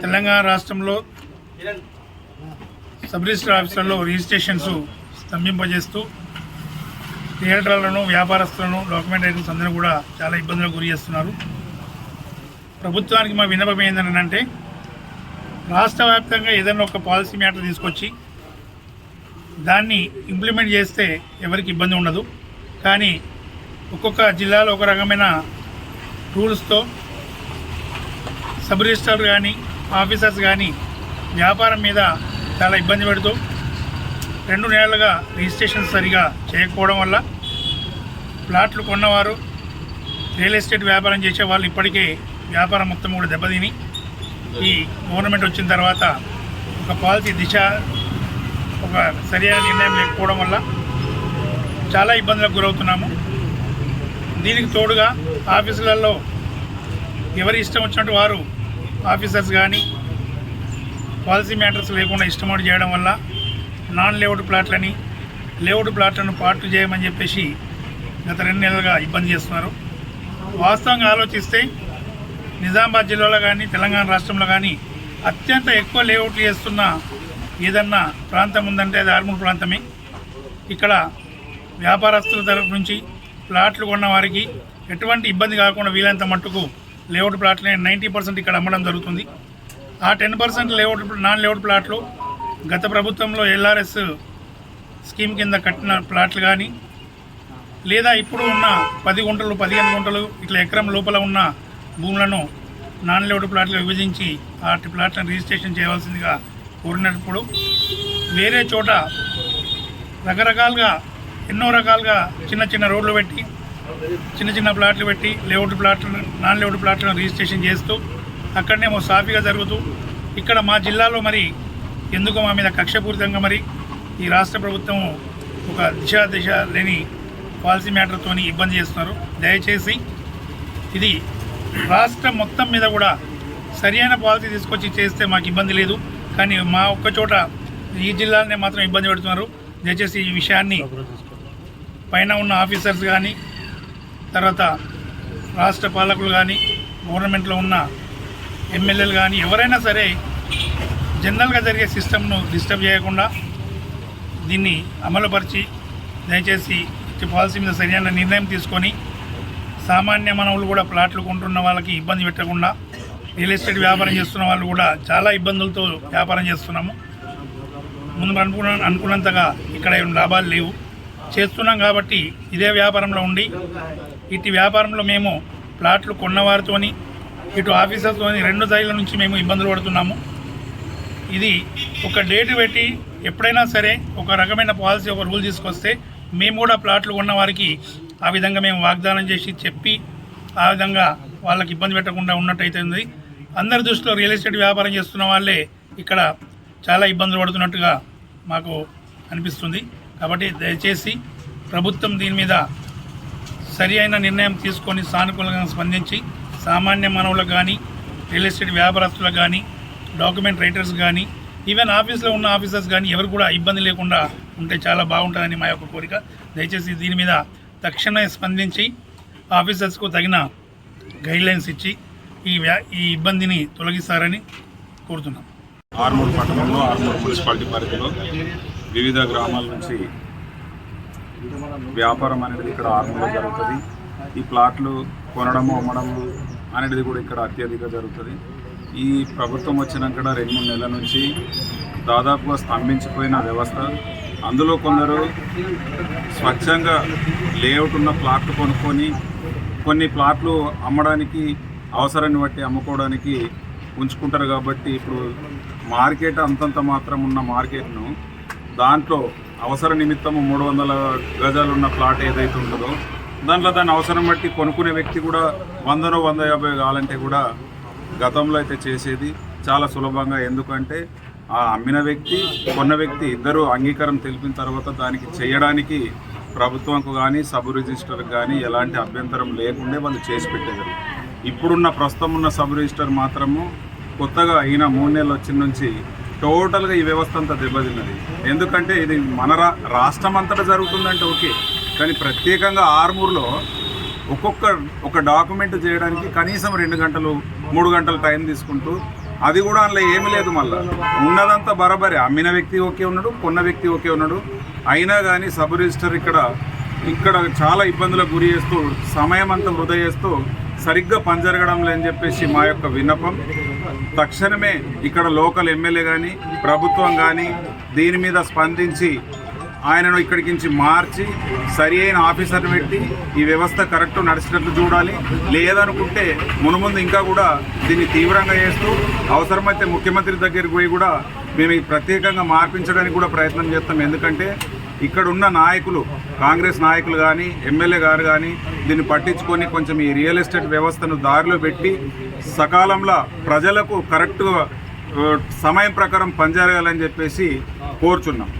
తెలంగాణ రాష్ట్రంలో sub register ఆఫీసులలో registrations స్తంభింపజేస్తూ థియేటర్లను వ్యాపారస్తులను డాక్యుమెంట్ రైతులు అందరూ కూడా చాలా ఇబ్బందులకు గురి చేస్తున్నారు. ప్రభుత్వానికి మా విన్నపం ఏంటంటే రాష్ట్ర వ్యాప్తంగా ఏదైనా ఒక పాలసీ మ్యాటర్ తీసుకొచ్చి దాన్ని ఇంప్లిమెంట్ చేస్తే ఎవరికి ఇబ్బంది ఉండదు. కానీ ఒక్కొక్క జిల్లాలో ఒక రకమైన రూల్స్తో సబ్ రిజిస్టర్ కానీ ఆఫీసర్స్ కానీ వ్యాపారం మీద చాలా ఇబ్బంది పెడుతూ రెండు నెలలుగా రిజిస్ట్రేషన్ సరిగా చేయకపోవడం వల్ల ప్లాట్లు కొన్నవారు రియల్ ఎస్టేట్ వ్యాపారం చేసే వాళ్ళు ఇప్పటికే వ్యాపారం మొత్తం కూడా దెబ్బతిని. ఈ గవర్నమెంట్ వచ్చిన తర్వాత ఒక పాలసీ దిశ ఒక సరైన నిర్ణయం లేకపోవడం వల్ల చాలా ఇబ్బందులకు గురవుతున్నాము. దీనికి తోడుగా ఆఫీసులలో ఎవరి ఇష్టం వచ్చినట్టు వారు ఆఫీసర్స్ కానీ పాలసీ మ్యాటర్స్ లేకుండా ఇష్టమౌట్ చేయడం వల్ల నాన్ లేఅవుట్ ప్లాట్లని లేఅవుట్ ప్లాట్లను పార్టు చేయమని చెప్పేసి గత రెండు నెలలుగా ఇబ్బంది చేస్తున్నారు. వాస్తవంగా ఆలోచిస్తే నిజామాబాద్ జిల్లాలో కానీ తెలంగాణ రాష్ట్రంలో కానీ అత్యంత ఎక్కువ లేఅవుట్లు చేస్తున్న ఏదన్నా ప్రాంతం ఉందంటే అది ఆర్మూర్ ప్రాంతమే. ఇక్కడ వ్యాపారస్తుల తరఫు నుంచి ప్లాట్లు కొన్న వారికి ఎటువంటి ఇబ్బంది కాకుండా వీలైనంత మట్టుకు లేఅవుట్ ప్లాట్లే నైంటీ పర్సెంట్ ఇక్కడ అమ్మడం జరుగుతుంది. ఆ ten percent layout non layout ప్లాట్లు గత ప్రభుత్వంలో ఎల్ఆర్ఎస్ స్కీమ్ కింద కట్టిన ప్లాట్లు కానీ లేదా ఇప్పుడు ఉన్న పది గుంటలు పదిహేను గుంటలు ఇట్లా ఎకరం లోపల ఉన్న భూములను నాన్ లేఅవుట్ ప్లాట్లు విభజించి ఆ ప్లాట్లను రిజిస్ట్రేషన్ చేయవలసిందిగా కోరినప్పుడు వేరే చోట రకరకాలుగా ఎన్నో రకాలుగా చిన్న చిన్న రోడ్లు పెట్టి చిన్న చిన్న ప్లాట్లు పెట్టి లేఅవుట్ ప్లాట్లను నాన్ లేఅవుట్ ప్లాట్లను రిజిస్ట్రేషన్ చేస్తూ అక్కడనేమో సాఫీగా జరుగుతూ ఇక్కడ మా జిల్లాలో మరి ఎందుకు మా మీద కక్షపూరితంగా మరి ఈ రాష్ట్ర ప్రభుత్వం ఒక దిశ దిశ లేని పాలసీ మ్యాటర్తోని ఇబ్బంది చేస్తున్నారు. దయచేసి ఇది రాష్ట్రం మొత్తం మీద కూడా సరైన పాలసీ తీసుకొచ్చి చేస్తే మాకు ఇబ్బంది లేదు. కానీ మా ఒక్క చోట ఈ జిల్లాలోనే మాత్రం ఇబ్బంది పెడుతున్నారు. దయచేసి ఈ విషయాన్ని పైన ఉన్న ఆఫీసర్స్ కానీ తర్వాత రాష్ట్ర పాలకులు కానీ గవర్నమెంట్లో ఉన్న ఎమ్మెల్యేలు కానీ ఎవరైనా సరే జనరల్గా జరిగే సిస్టమ్ను డిస్టర్బ్ చేయకుండా దీన్ని అమలుపరిచి దయచేసి ఈ పాలసీ మీద సరైన నిర్ణయం తీసుకొని సామాన్య మనవులు కూడా ప్లాట్లు కొంటున్న వాళ్ళకి ఇబ్బంది పెట్టకుండా రియల్ ఎస్టేట్ వ్యాపారం చేస్తున్న వాళ్ళు కూడా చాలా ఇబ్బందులతో వ్యాపారం చేస్తున్నాము. ముందు అనుకున్న అనుకున్నంతగా ఇక్కడ ఏం లాభాలు లేవు. చేస్తున్నాం కాబట్టి ఇదే వ్యాపారంలో ఉండి ఇటు వ్యాపారంలో మేము ప్లాట్లు కొన్నవారితోని ఇటు ఆఫీసర్తోని రెండు సైడ్ల నుంచి మేము ఇబ్బందులు పడుతున్నాము. ఇది ఒక డేట్ పెట్టి ఎప్పుడైనా సరే ఒక రకమైన పాలసీ ఒక రూల్ తీసుకొస్తే మేము కూడా ప్లాట్లు కొన్న వారికి ఆ విధంగా మేము వాగ్దానం చేసి చెప్పి ఆ విధంగా వాళ్ళకి ఇబ్బంది పెట్టకుండా ఉన్నట్టయితే ఉంది. అందరి దృష్టిలో రియల్ ఎస్టేట్ వ్యాపారం చేస్తున్న వాళ్ళే ఇక్కడ చాలా ఇబ్బందులు పడుతున్నట్టుగా మాకు అనిపిస్తుంది. కాబట్టి దయచేసి ప్రభుత్వం దీని మీద సరి అయిన నిర్ణయం తీసుకొని సానుకూలంగా స్పందించి సామాన్య మానవులకు కానీ రియల్ ఎస్టేట్ వ్యాపారస్తులకు కానీ డాక్యుమెంట్ రైటర్స్ కానీ ఈవెన్ ఆఫీస్లో ఉన్న ఆఫీసర్స్ కానీ ఎవరు కూడా ఇబ్బంది లేకుండా ఉంటే చాలా బాగుంటుందని మా యొక్క కోరిక. దయచేసి దీని మీద తక్షణమే స్పందించి ఆఫీసర్స్కు తగిన గైడ్లైన్స్ ఇచ్చి ఈ వ్యా ఈ ఇబ్బందిని తొలగిస్తారని కోరుతున్నాం. ఆర్మూర్ పట్టణంలో ఆర్మూర్ మున్సిపాలిటీ పరిధిలో వివిధ గ్రామాల నుంచి వ్యాపారం అనేది ఇక్కడ ఆర్మూర్లో జరుగుతుంది. ఈ ప్లాట్లు కొనడము అమ్మడము అనేది కూడా ఇక్కడ అత్యధిక జరుగుతుంది. ఈ ప్రభుత్వం వచ్చినాక రెండు మూడు నెలల నుంచి దాదాపుగా స్తంభించిపోయిన వ్యవస్థ. అందులో కొందరు స్వచ్ఛంగా లేఅవుట్ ఉన్న ప్లాట్లు కొనుక్కొని కొన్ని ప్లాట్లు అమ్మడానికి అవసరాన్ని బట్టి అమ్ముకోవడానికి ఉంచుకుంటారు కాబట్టి ఇప్పుడు మార్కెట్ అంతంత మాత్రం ఉన్న మార్కెట్ను దాంట్లో అవసర నిమిత్తము మూడు వందల గజాలు ఉన్న ప్లాట్ ఏదైతే ఉంటుందో దాంట్లో దాని అవసరం బట్టి కొనుక్కునే వ్యక్తి కూడా వందనో వంద యాభై కావాలంటే కూడా గతంలో అయితే చేసేది చాలా సులభంగా. ఎందుకంటే ఆ అమ్మిన వ్యక్తి కొన్న వ్యక్తి ఇద్దరు అంగీకారం తెలిపిన తర్వాత దానికి చేయడానికి ప్రభుత్వంకు కానీ సబ్ రిజిస్టర్కి కానీ ఎలాంటి అభ్యంతరం లేకుండే వాళ్ళు చేసి పెట్టేదారు ఇప్పుడున్న ప్రస్తుతం ఉన్న సబ్ రిజిస్టర్ మాత్రము కొత్తగా అయిన మూడు నెలలు వచ్చిన నుంచి టోటల్గా ఈ వ్యవస్థ అంతా దెబ్బతిన్నది. ఎందుకంటే ఇది మన రా రాష్ట్రం అంతటా జరుగుతుందంటే ఓకే. కానీ ప్రత్యేకంగా ఆర్మూర్లో ఒక్కొక్క ఒక డాక్యుమెంట్ చేయడానికి కనీసం రెండు గంటలు మూడు గంటలు టైం తీసుకుంటూ అది కూడా అందులో ఏమీ లేదు మళ్ళీ. ఉన్నదంతా బరాబరే. అమ్మిన వ్యక్తి ఓకే ఉన్నాడు కొన్న వ్యక్తి ఓకే ఉన్నాడు. అయినా కానీ సబ్ రిజిస్టర్ ఇక్కడ ఇక్కడ చాలా ఇబ్బందులకు గురి చేస్తూ సమయం అంతా వృధా చేస్తూ సరిగ్గా పనిజరగడం లేదని చెప్పేసి మా యొక్క విన్నపం. తక్షణమే ఇక్కడ లోకల్ ఎమ్మెల్యే కానీ ప్రభుత్వం కానీ దీని మీద స్పందించి ఆయనను ఇక్కడికి నుంచి మార్చి సరి అయిన ఆఫీసర్ని పెట్టి ఈ వ్యవస్థ కరెక్ట్ నడిచినట్లు చూడాలి. లేదనుకుంటే మునుముందు ఇంకా కూడా దీన్ని తీవ్రంగా చేస్తూ అవసరమైతే ముఖ్యమంత్రి దగ్గరికి పోయి కూడా మేము ప్రత్యేకంగా మార్పించడానికి కూడా ప్రయత్నం చేస్తాం. ఎందుకంటే ఇక్కడ ఉన్న నాయకులు కాంగ్రెస్ నాయకులు కానీ ఎమ్మెల్యే గారు కానీ దీన్ని పట్టించుకొని కొంచెం ఈ రియల్ ఎస్టేట్ వ్యవస్థను దారిలో పెట్టి సకాలంలో ప్రజలకు కరెక్ట్గా సమయం ప్రకారం పనిచేయాలని చెప్పేసి కోరుచున్నాం.